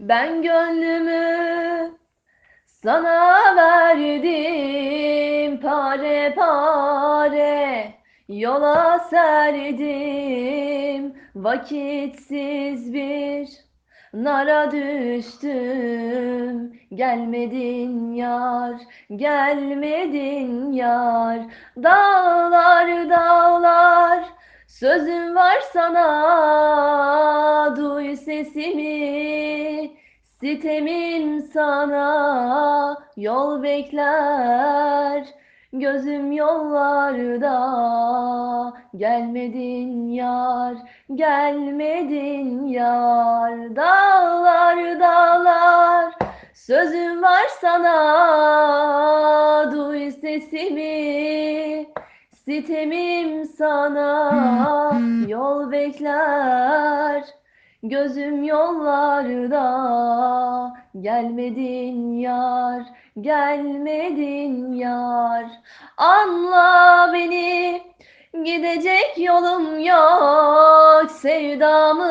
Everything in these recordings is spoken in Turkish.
Ben gönlümü sana verdim pare pare yola serdim. Vakitsiz bir nara düştüm. Gelmedin yar gelmedin yar. Dağlar dağlar sözüm var sana sesimi Sitemim sana yol bekler. Gözüm yollarda gelmedin yar gelmedin yar. Dağlar dağlar sözüm var sana. Duy sesimi sitemim sana yol bekler Gözüm yollarda gelmedin yar, gelmedin yar. Anla beni, gidecek yolum yok sevdamı.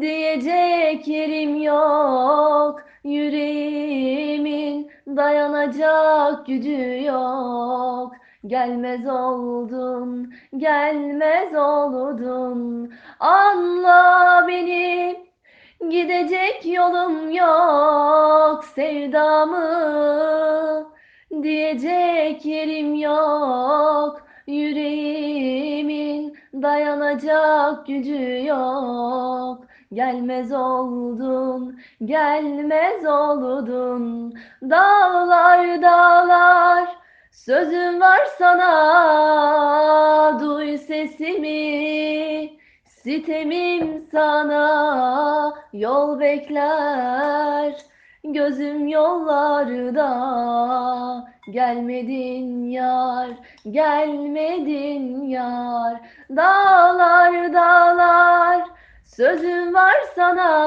Diyecek yerim yok, yüreğimin dayanacak gücü yok. Gelmez oldun, gelmez oldun. Anla beni, gidecek yolum yok sevdamı. Diyecek yerim yok, yüreğimin dayanacak gücü yok. Gelmez oldun, gelmez oldun. Dağlar dağlar, sözüm var sana, duy sesimi. Sitemim sana yol bekler. Gözüm yollarda gelmedin yar gelmedin yar. Dağlar dağlar sözüm var sana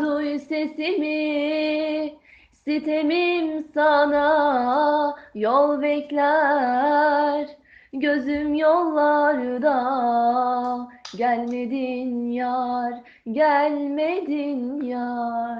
duy sesimi Sitemim sana yol bekler Gözüm yollarda gelmedin yar, gelmedin yar.